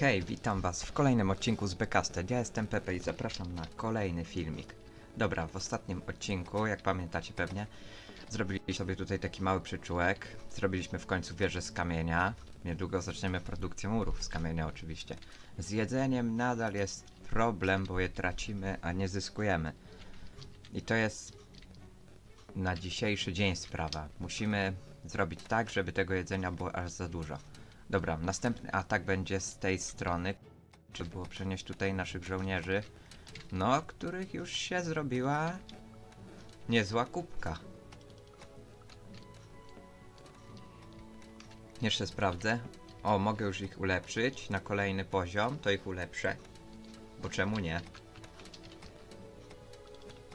Hej, witam was w kolejnym odcinku z Backcasted. Ja jestem Pepe i zapraszam na kolejny filmik. Dobra, w ostatnim odcinku, jak pamiętacie pewnie, zrobiliśmy sobie tutaj taki mały przyczółek. Zrobiliśmy w końcu wieżę z kamienia. Niedługo zaczniemy produkcję murów z kamienia oczywiście. Z jedzeniem nadal jest problem, bo je tracimy, a nie zyskujemy. I to jest na dzisiejszy dzień sprawa. Musimy zrobić tak, żeby tego jedzenia było aż za dużo. Dobra, następny atak będzie z tej strony. Trzeba było przenieść tutaj naszych żołnierzy. No, których już się zrobiła niezła kubka. Jeszcze sprawdzę. O, mogę już ich ulepszyć na kolejny poziom, to ich ulepszę. Bo czemu nie?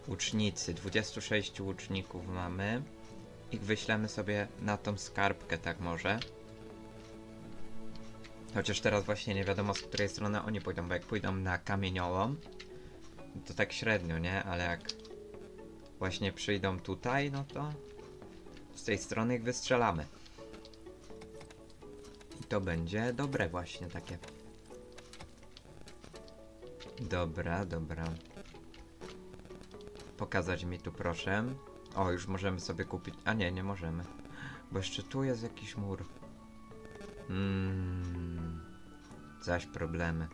Łucznicy, 26 łuczników mamy. Ich wyślemy sobie na tą skarbkę, tak może. Chociaż teraz właśnie nie wiadomo z której strony oni pójdą, bo jak pójdą na kamieniołom, to tak średnio, nie? Ale jak właśnie przyjdą tutaj, no to z tej strony ich wystrzelamy. I to będzie dobre właśnie takie. Dobra, dobra. Pokazać mi tu proszę. O, już możemy sobie kupić. A nie, nie możemy. Bo jeszcze tu jest jakiś mur. Mmm. Zaś problemy.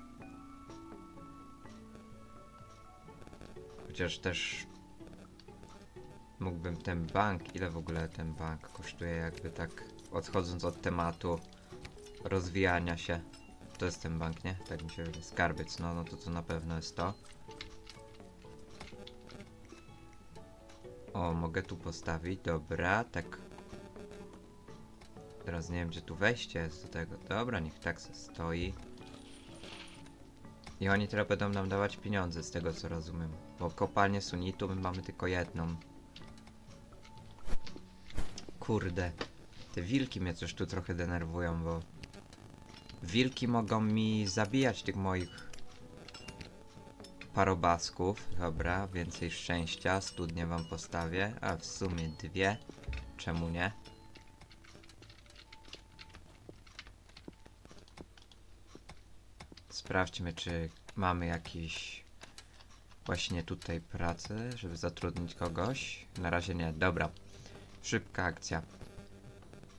Chociaż też mógłbym ten bank, ile w ogóle ten bank kosztuje, jakby tak odchodząc od tematu rozwijania się. To jest ten bank, nie? Tak mi się wydaje. Skarbiec, no, no to to na pewno jest to. O, mogę tu postawić, dobra, tak Teraz nie wiem, gdzie tu wejście jest do tego. Dobra, niech tak stoi. I oni teraz będą nam dawać pieniądze, z tego co rozumiem. Bo kopalnię sunitu my mamy tylko jedną. Kurde. Te wilki mnie coś tu trochę denerwują, bo... Wilki mogą mi zabijać tych moich... Parobasków. Dobra, więcej szczęścia. Studnie wam postawię. A w sumie dwie. Czemu nie? Sprawdźmy, czy mamy jakiś właśnie tutaj pracę, żeby zatrudnić kogoś. Na razie nie. Dobra. Szybka akcja.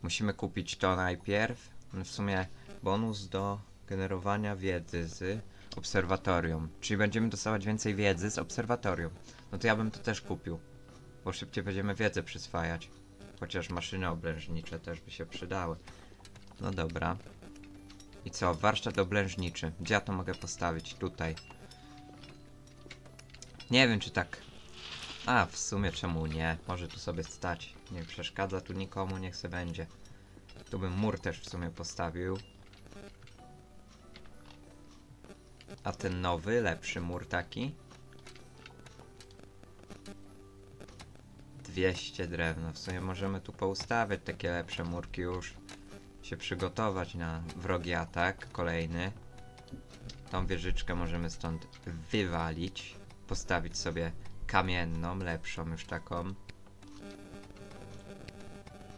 Musimy kupić to najpierw. No W sumie bonus do generowania wiedzy z obserwatorium. Czyli będziemy dostawać więcej wiedzy z obserwatorium. No to ja bym to też kupił. Bo szybciej będziemy wiedzę przyswajać. Chociaż maszyny obrężnicze też by się przydały. No dobra. I co? Warsztat oblężniczy. Gdzie ja to mogę postawić? Tutaj. Nie wiem, czy tak. A, w sumie czemu nie? Może tu sobie stać. Nie przeszkadza tu nikomu, niech se będzie. Tu bym mur też w sumie postawił. A ten nowy, lepszy mur taki? 200 drewna. W sumie możemy tu poustawiać takie lepsze murki już się przygotować na wrogi atak kolejny. Tą wieżyczkę możemy stąd wywalić. Postawić sobie kamienną, lepszą już taką.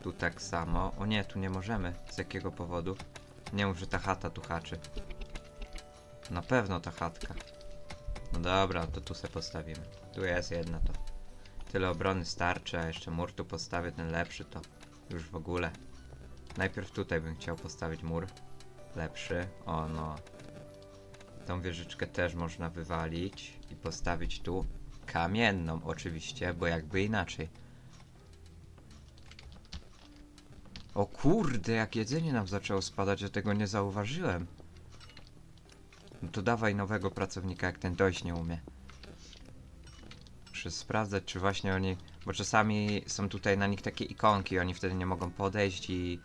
Tu tak samo. O nie, tu nie możemy. Z jakiego powodu? Nie mów, że ta chata tu haczy. Na pewno ta chatka. No dobra, to tu se postawimy. Tu jest jedna to. Tyle obrony starczy, a jeszcze mur tu postawię, ten lepszy to już w ogóle. Najpierw tutaj bym chciał postawić mur. Lepszy. O no. Tą wieżyczkę też można wywalić i postawić tu kamienną oczywiście, bo jakby inaczej. O kurde, jak jedzenie nam zaczęło spadać, ja tego nie zauważyłem. No to dawaj nowego pracownika, jak ten dojść nie umie. Muszę sprawdzać, czy właśnie oni... Bo czasami są tutaj na nich takie ikonki, oni wtedy nie mogą podejść i...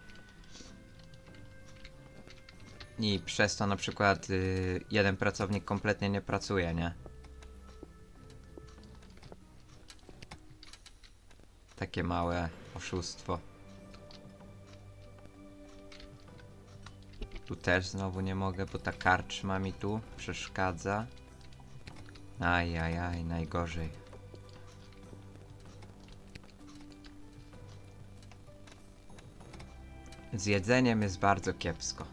I przez to na przykład y, jeden pracownik kompletnie nie pracuje, nie? Takie małe oszustwo. Tu też znowu nie mogę, bo ta karczma mi tu przeszkadza. Aj, aj, aj, najgorzej. Z jedzeniem jest bardzo kiepsko.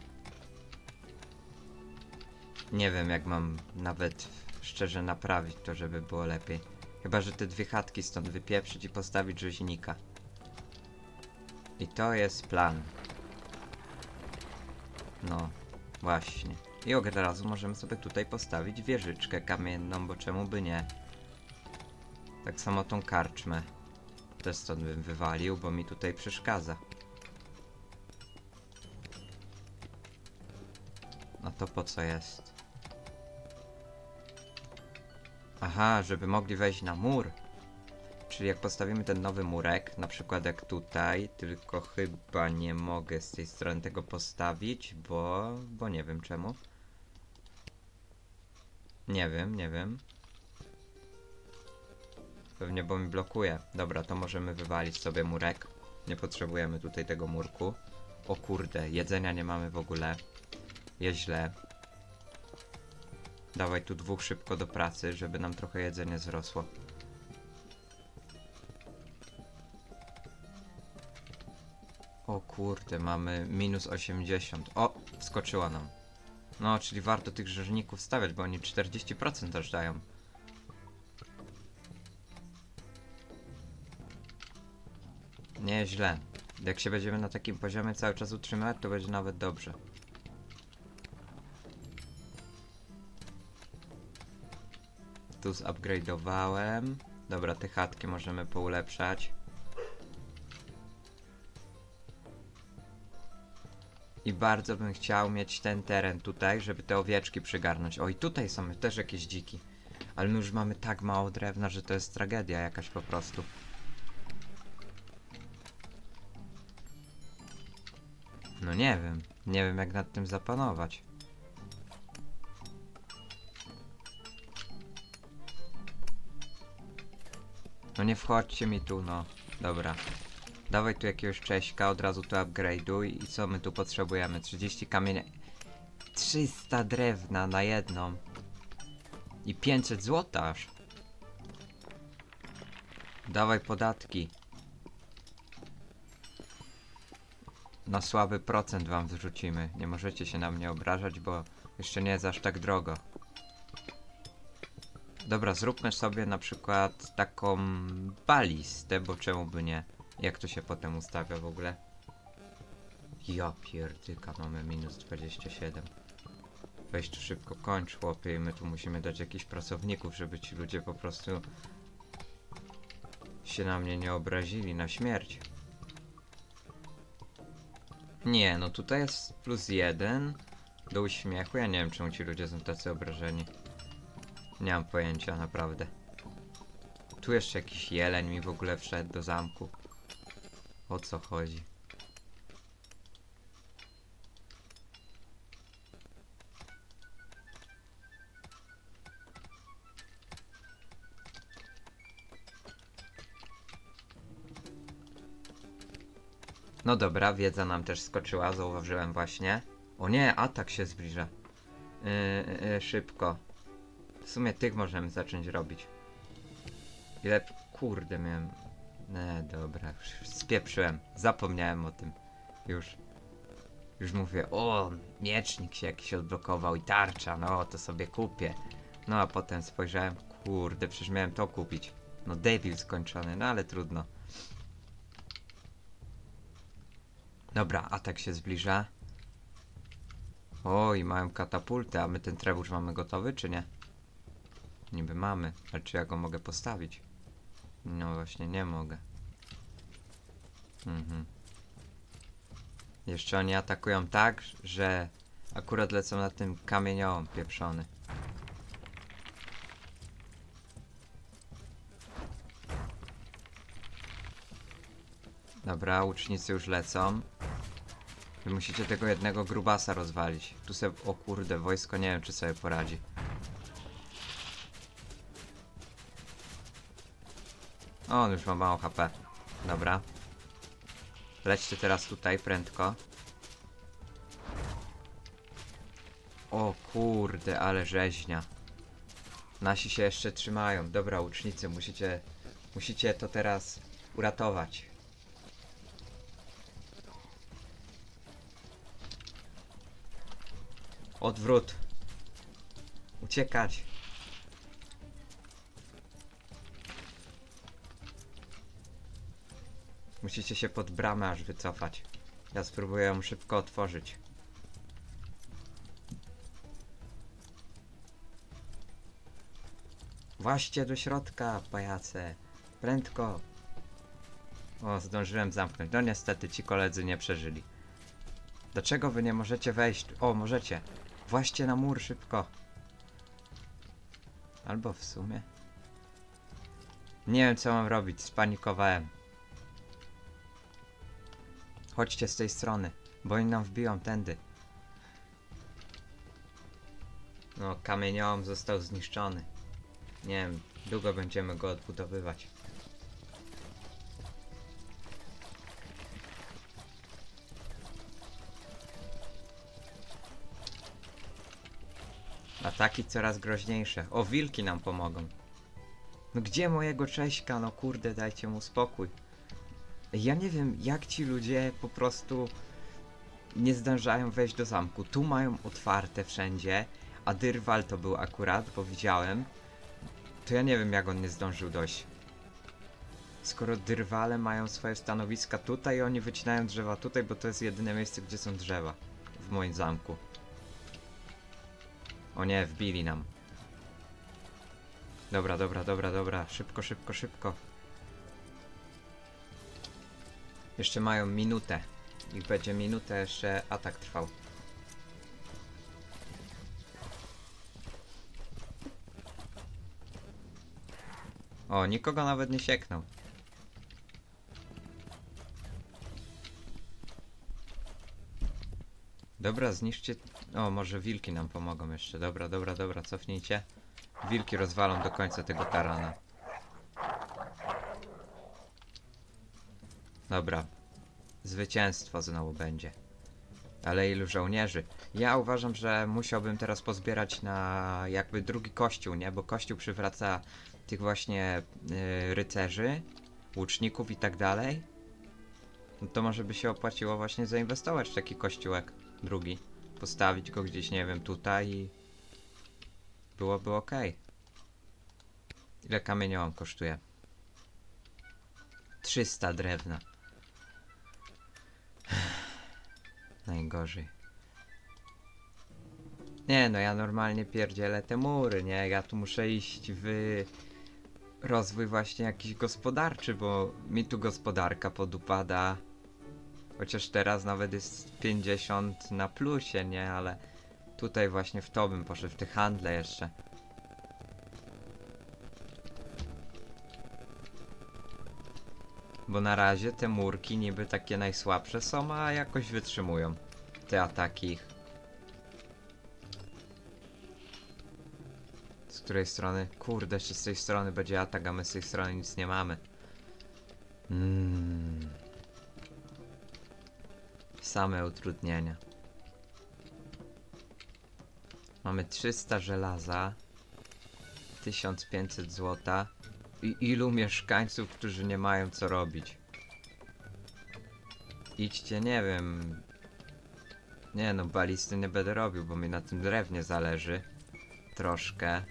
Nie wiem jak mam nawet szczerze naprawić to, żeby było lepiej. Chyba, że te dwie chatki stąd wypieprzyć i postawić rzeźnika. I to jest plan. No, właśnie. I od razu możemy sobie tutaj postawić wieżyczkę kamienną, bo czemu by nie? Tak samo tą karczmę. Też stąd bym wywalił, bo mi tutaj przeszkadza. No to po co jest? Aha, żeby mogli wejść na mur. Czyli jak postawimy ten nowy murek, na przykład jak tutaj, tylko chyba nie mogę z tej strony tego postawić, bo... bo nie wiem czemu. Nie wiem, nie wiem. Pewnie bo mi blokuje. Dobra, to możemy wywalić sobie murek. Nie potrzebujemy tutaj tego murku. O kurde, jedzenia nie mamy w ogóle. Jest źle. Dawaj tu dwóch szybko do pracy, żeby nam trochę jedzenie zrosło. O kurde, mamy minus 80. O, wskoczyła nam. No, czyli warto tych rzeźników stawiać, bo oni 40% aż dają. Nieźle. Jak się będziemy na takim poziomie cały czas utrzymywać, to będzie nawet dobrze. Tu zupgrade'owałem. Dobra, te chatki możemy poulepszać. I bardzo bym chciał mieć ten teren tutaj, żeby te owieczki przygarnąć. O, i tutaj są też jakieś dziki. Ale my już mamy tak mało drewna, że to jest tragedia jakaś po prostu. No nie wiem. Nie wiem jak nad tym zapanować. No nie wchodźcie mi tu, no. Dobra. Dawaj tu jakiegoś cześćka, od razu tu upgrade'uj. I co my tu potrzebujemy? 30 kamienia. 300 drewna na jedną. I 500 złota aż. Dawaj podatki. Na słaby procent wam wrzucimy. Nie możecie się na mnie obrażać, bo jeszcze nie jest aż tak drogo. Dobra, zróbmy sobie na przykład taką balistę, bo czemu by nie? Jak to się potem ustawia w ogóle? Ja pierdyka, mamy minus 27. Weź tu szybko kończ, chłopie, i my tu musimy dać jakichś pracowników, żeby ci ludzie po prostu się na mnie nie obrazili na śmierć. Nie, no tutaj jest plus jeden do uśmiechu. Ja nie wiem, czemu ci ludzie są tacy obrażeni. Nie mam pojęcia, naprawdę. Tu jeszcze jakiś jeleń mi w ogóle wszedł do zamku. O co chodzi? No dobra, wiedza nam też skoczyła, zauważyłem właśnie. O nie, atak się zbliża. Yy, yy, szybko. W sumie tych możemy zacząć robić. Ile... Kurde, miałem... Nie, dobra, spieprzyłem. Zapomniałem o tym. Już. Już mówię, o, miecznik się jakiś odblokował i tarcza, no to sobie kupię. No a potem spojrzałem, kurde, przecież miałem to kupić. No debil skończony, no ale trudno. Dobra, atak się zbliża. Oj, mają katapultę, a my ten trebusz mamy gotowy, czy nie? Niby mamy, ale czy ja go mogę postawić? No właśnie, nie mogę. Mhm. Jeszcze oni atakują tak, że akurat lecą na tym kamieniołom pieprzony. Dobra, łucznicy już lecą. Wy musicie tego jednego grubasa rozwalić. Tu sobie, o kurde, wojsko nie wiem czy sobie poradzi. O, on już ma mało HP. Dobra. Lećcie teraz tutaj prędko. O kurde, ale rzeźnia. Nasi się jeszcze trzymają. Dobra, łucznicy, musicie, musicie to teraz uratować. Odwrót. Uciekać! Musicie się pod bramę aż wycofać. Ja spróbuję ją szybko otworzyć. Właśnie do środka, pajace. Prędko. O, zdążyłem zamknąć. No niestety ci koledzy nie przeżyli. Dlaczego wy nie możecie wejść? O, możecie. Właśnie na mur szybko. Albo w sumie. Nie wiem co mam robić, spanikowałem. Chodźcie z tej strony, bo oni nam wbiją tędy. No, kamieniołom został zniszczony. Nie wiem, długo będziemy go odbudowywać. Ataki coraz groźniejsze. O, wilki nam pomogą. No gdzie mojego Cześka? No kurde, dajcie mu spokój. Ja nie wiem, jak ci ludzie po prostu nie zdążają wejść do zamku. Tu mają otwarte wszędzie, a Dyrwal to był akurat, bo widziałem. To ja nie wiem, jak on nie zdążył dojść. Skoro Dyrwale mają swoje stanowiska tutaj, oni wycinają drzewa tutaj, bo to jest jedyne miejsce, gdzie są drzewa. W moim zamku. O nie, wbili nam. Dobra, dobra, dobra, dobra. Szybko, szybko, szybko. Jeszcze mają minutę. Ich będzie minutę jeszcze atak trwał. O, nikogo nawet nie sieknął. Dobra, zniszczcie... O, może wilki nam pomogą jeszcze. Dobra, dobra, dobra, cofnijcie. Wilki rozwalą do końca tego tarana. Dobra. Zwycięstwo znowu będzie. Ale ilu żołnierzy? Ja uważam, że musiałbym teraz pozbierać na jakby drugi kościół, nie? Bo kościół przywraca tych właśnie y, rycerzy, łuczników i tak dalej. No to może by się opłaciło właśnie zainwestować w taki kościółek drugi. Postawić go gdzieś, nie wiem, tutaj i byłoby ok. Ile kamieniołom kosztuje? 300 drewna. Najgorzej. Nie no, ja normalnie pierdzielę te mury, nie? Ja tu muszę iść w rozwój właśnie jakiś gospodarczy, bo mi tu gospodarka podupada. Chociaż teraz nawet jest 50 na plusie, nie? Ale tutaj właśnie w to bym poszedł, w te handle jeszcze. Bo na razie te murki niby takie najsłabsze są, a jakoś wytrzymują te ataki ich. Z której strony? Kurde, jeszcze z tej strony będzie atak, a my z tej strony nic nie mamy. Mmm. Same utrudnienia. Mamy 300 żelaza, 1500 złota i ilu mieszkańców, którzy nie mają co robić. Idźcie, nie wiem. Nie no, balisty nie będę robił, bo mi na tym drewnie zależy. Troszkę.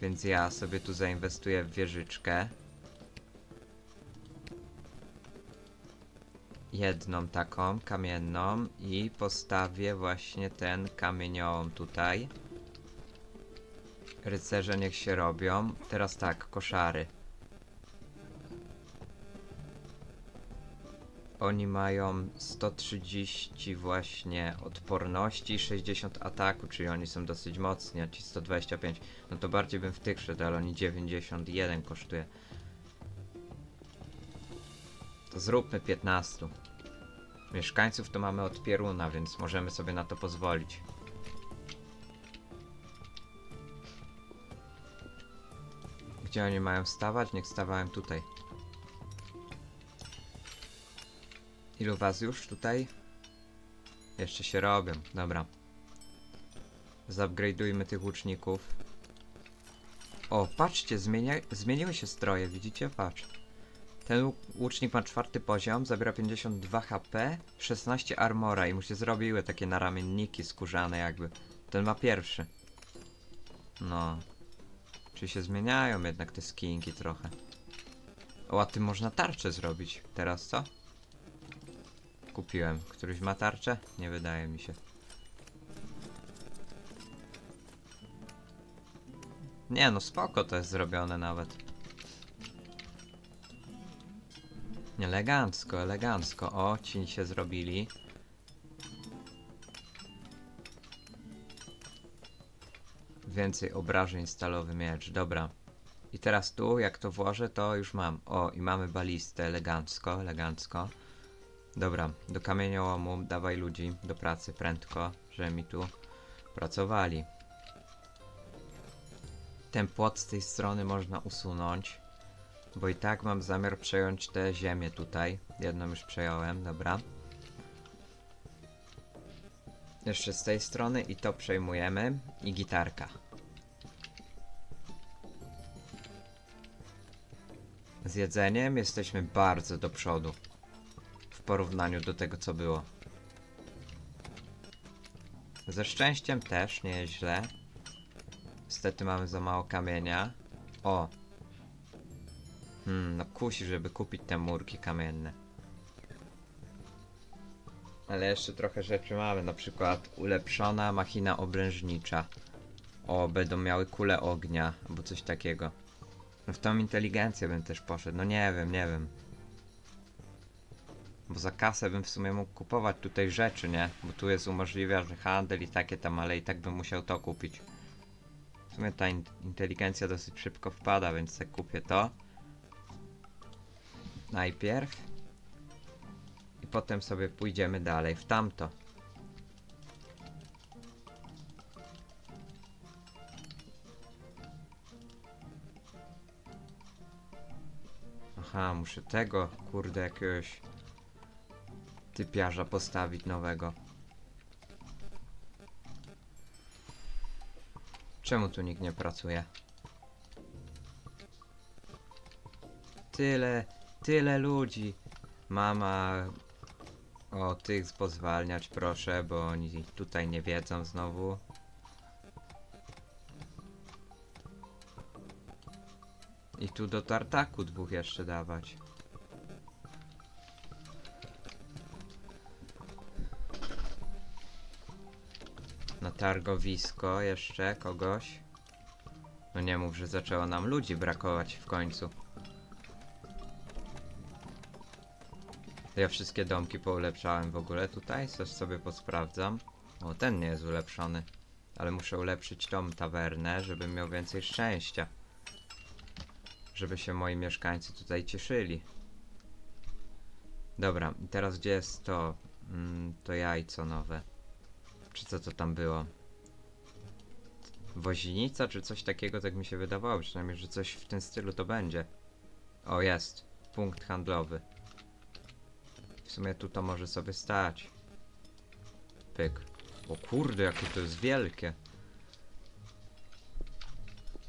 Więc ja sobie tu zainwestuję w wieżyczkę. Jedną taką kamienną i postawię właśnie ten kamieniołom tutaj. Rycerze niech się robią. Teraz tak, koszary. Oni mają 130 właśnie odporności, 60 ataku, czyli oni są dosyć mocni, a ci 125. No to bardziej bym w tych szedł, ale oni 91 kosztuje. To zróbmy 15. Mieszkańców to mamy od Pieruna, więc możemy sobie na to pozwolić. Gdzie oni mają stawać? Niech stawałem tutaj. Ilu was już tutaj? Jeszcze się robią, dobra. Zupgrade'ujmy tych łuczników. O, patrzcie, zmienia zmieniły się stroje, widzicie? Patrz. Ten łu- łucznik ma czwarty poziom, zabiera 52 HP, 16 armora i mu się zrobiły takie naramienniki skórzane jakby. Ten ma pierwszy. No. Się zmieniają jednak te skinki trochę. O, a tym można tarczę zrobić. Teraz co? Kupiłem. Któryś ma tarczę? Nie wydaje mi się. Nie no, spoko to jest zrobione nawet. Elegancko, elegancko. O, ci się zrobili. Więcej obrażeń stalowy miecz, dobra. I teraz tu, jak to włożę, to już mam. O, i mamy balistę, elegancko, elegancko. Dobra, do kamieniołomu, dawaj ludzi do pracy prędko, że mi tu pracowali. Ten płot z tej strony można usunąć, bo i tak mam zamiar przejąć tę ziemię tutaj. Jedną już przejąłem, dobra. Jeszcze z tej strony i to przejmujemy. I gitarka. Z jedzeniem jesteśmy bardzo do przodu. W porównaniu do tego, co było. Ze szczęściem też nie jest źle. Niestety mamy za mało kamienia. O! Hmm, no kusi, żeby kupić te murki kamienne. Ale jeszcze trochę rzeczy mamy, na przykład ulepszona machina obrężnicza. O, będą miały kule ognia, albo coś takiego. No w tą inteligencję bym też poszedł, no nie wiem, nie wiem. Bo za kasę bym w sumie mógł kupować tutaj rzeczy, nie? Bo tu jest umożliwia, że handel i takie tam, ale i tak bym musiał to kupić. W sumie ta in inteligencja dosyć szybko wpada, więc tak kupię to. Najpierw. I potem sobie pójdziemy dalej w tamto. Aha, muszę tego, kurde, jakiegoś typiarza postawić nowego. Czemu tu nikt nie pracuje? Tyle, tyle ludzi. Mama o tych pozwalniać proszę, bo oni tutaj nie wiedzą znowu. Tu do tartaku dwóch jeszcze dawać. Na targowisko jeszcze kogoś. No nie mów, że zaczęło nam ludzi brakować w końcu. Ja wszystkie domki poulepszałem w ogóle tutaj, coś sobie posprawdzam. O, ten nie jest ulepszony. Ale muszę ulepszyć tą tawernę, żebym miał więcej szczęścia. Żeby się moi mieszkańcy tutaj cieszyli. Dobra, i teraz gdzie jest to? Mm, to jajco nowe. Czy co to tam było? Wozinica, czy coś takiego, tak mi się wydawało, przynajmniej, że coś w tym stylu to będzie. O, jest. Punkt handlowy. W sumie tu to może sobie stać. Pyk. O kurde, jakie to jest wielkie.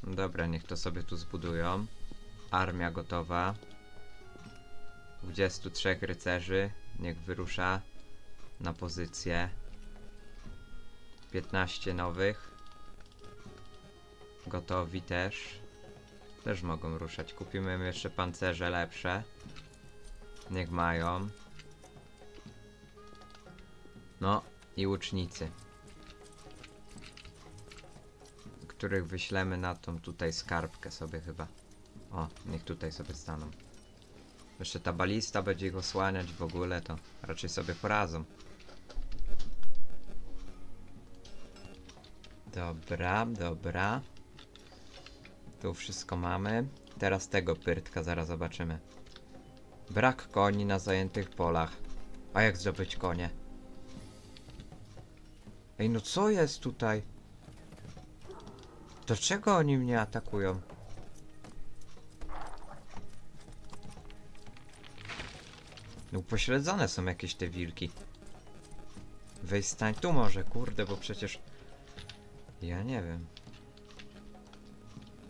Dobra, niech to sobie tu zbudują. Armia gotowa. 23 rycerzy. Niech wyrusza na pozycję. 15 nowych. Gotowi też. Też mogą ruszać. Kupimy im jeszcze pancerze lepsze. Niech mają. No i łucznicy. Których wyślemy na tą tutaj skarbkę sobie chyba. O, niech tutaj sobie staną. Jeszcze ta balista będzie ich osłaniać w ogóle, to raczej sobie poradzą. Dobra, dobra. Tu wszystko mamy. Teraz tego pyrtka zaraz zobaczymy. Brak koni na zajętych polach. A jak zdobyć konie? Ej, no co jest tutaj? Dlaczego oni mnie atakują? No upośledzone są jakieś te wilki. Weź stań tu może, kurde, bo przecież... Ja nie wiem.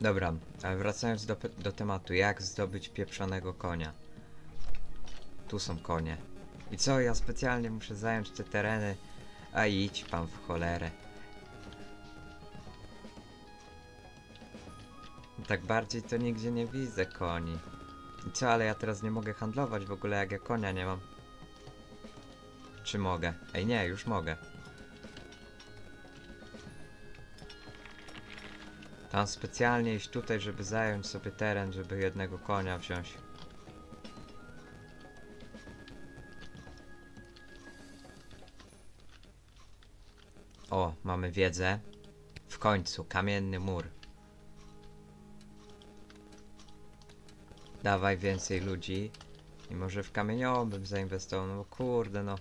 Dobra, wracając do, do tematu, jak zdobyć pieprzonego konia? Tu są konie. I co, ja specjalnie muszę zająć te tereny, a idź pan w cholerę. Tak bardziej to nigdzie nie widzę koni. Co, ale ja teraz nie mogę handlować w ogóle, jak ja konia nie mam. Czy mogę? Ej, nie, już mogę. Tam specjalnie iść tutaj, żeby zająć sobie teren, żeby jednego konia wziąć. O, mamy wiedzę. W końcu, kamienny mur. Dawaj więcej ludzi. I może w kamieniowym bym zainwestował, no kurde no.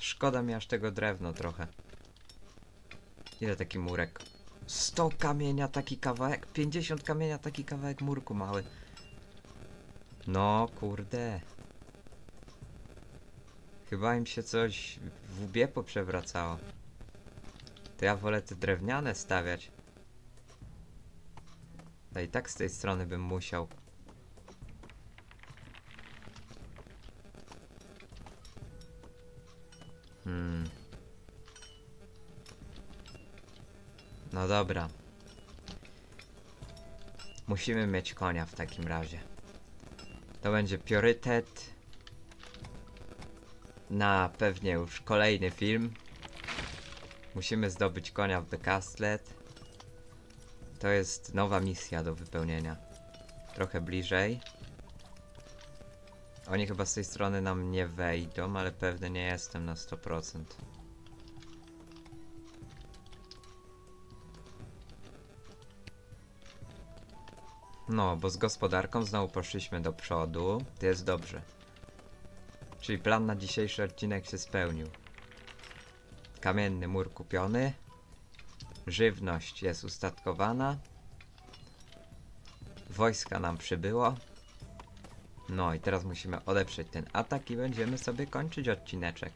Szkoda mi aż tego drewno trochę. Ile taki murek? 100 kamienia taki kawałek, 50 kamienia taki kawałek murku mały. No kurde. Chyba im się coś w łbie poprzewracało. To ja wolę te drewniane stawiać. No i tak z tej strony bym musiał. Hmm. No dobra. Musimy mieć konia w takim razie. To będzie priorytet na pewnie już kolejny film. Musimy zdobyć konia w The Castlet. To jest nowa misja do wypełnienia. Trochę bliżej. Oni chyba z tej strony nam nie wejdą, ale pewny nie jestem na 100%. No, bo z gospodarką znowu poszliśmy do przodu. To jest dobrze. Czyli plan na dzisiejszy odcinek się spełnił. Kamienny mur kupiony. Żywność jest ustatkowana. Wojska nam przybyło. No i teraz musimy odeprzeć ten atak i będziemy sobie kończyć odcineczek.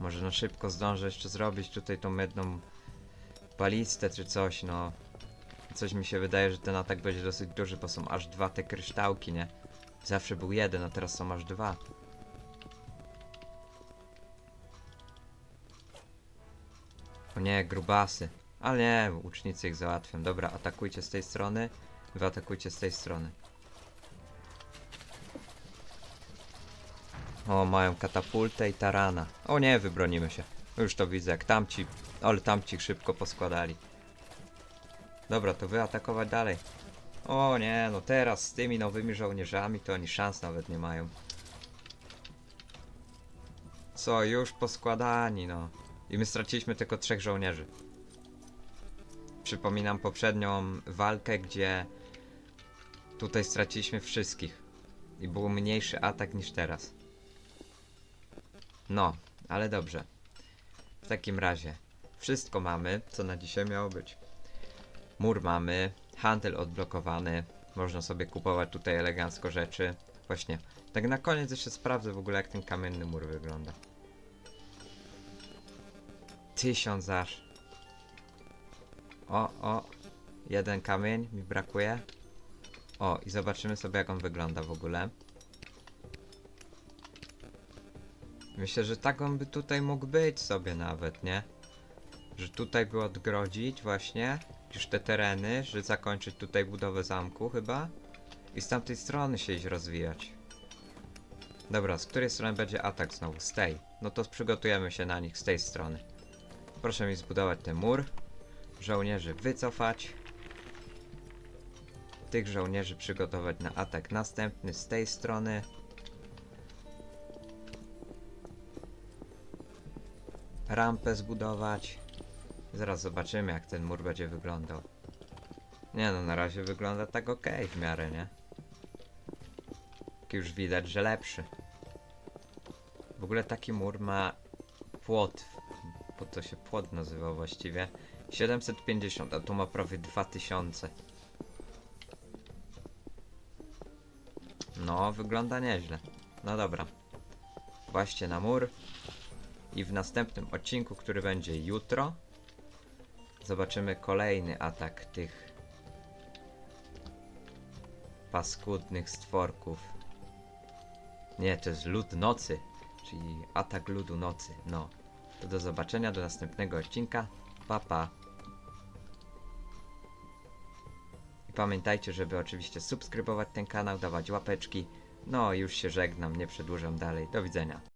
Może na szybko zdążę jeszcze zrobić tutaj tą jedną balistę czy coś, no. Coś mi się wydaje, że ten atak będzie dosyć duży, bo są aż dwa te kryształki, nie? Zawsze był jeden, a teraz są aż dwa. O nie, grubasy. Ale nie, łucznicy ich załatwią. Dobra, atakujcie z tej strony. Wy atakujcie z tej strony. O, mają katapultę i tarana. O nie, wybronimy się. Już to widzę, jak tamci... Ale tamci szybko poskładali. Dobra, to wy atakować dalej. O nie, no teraz z tymi nowymi żołnierzami to oni szans nawet nie mają. Co, już poskładani, no. I my straciliśmy tylko trzech żołnierzy. Przypominam poprzednią walkę, gdzie tutaj straciliśmy wszystkich. I był mniejszy atak niż teraz. No, ale dobrze. W takim razie, wszystko mamy, co na dzisiaj miało być. Mur mamy, handel odblokowany, można sobie kupować tutaj elegancko rzeczy. Właśnie, tak na koniec jeszcze sprawdzę w ogóle jak ten kamienny mur wygląda. Tysiąc aż. O, o, jeden kamień mi brakuje. O, i zobaczymy sobie jak on wygląda w ogóle. Myślę, że tak on by tutaj mógł być sobie nawet, nie? Że tutaj by odgrodzić właśnie już te tereny, że zakończyć tutaj budowę zamku chyba. I z tamtej strony się iść rozwijać. Dobra, z której strony będzie atak znowu? Z tej. No to przygotujemy się na nich z tej strony. Proszę mi zbudować ten mur. Żołnierzy wycofać. Tych żołnierzy przygotować na atak następny z tej strony. Rampę zbudować. Zaraz zobaczymy jak ten mur będzie wyglądał. Nie no, na razie wygląda tak ok w miarę, nie? Już widać, że lepszy. W ogóle taki mur ma płot, bo to się płot nazywa właściwie. 750, a tu ma prawie 2000. No, wygląda nieźle. No dobra. Właśnie na mur. I w następnym odcinku, który będzie jutro, zobaczymy kolejny atak tych paskudnych stworków. Nie, to jest lud nocy, czyli atak ludu nocy. No, to do zobaczenia do następnego odcinka. Pa pa. I pamiętajcie, żeby oczywiście subskrybować ten kanał, dawać łapeczki. No, już się żegnam, nie przedłużam dalej. Do widzenia.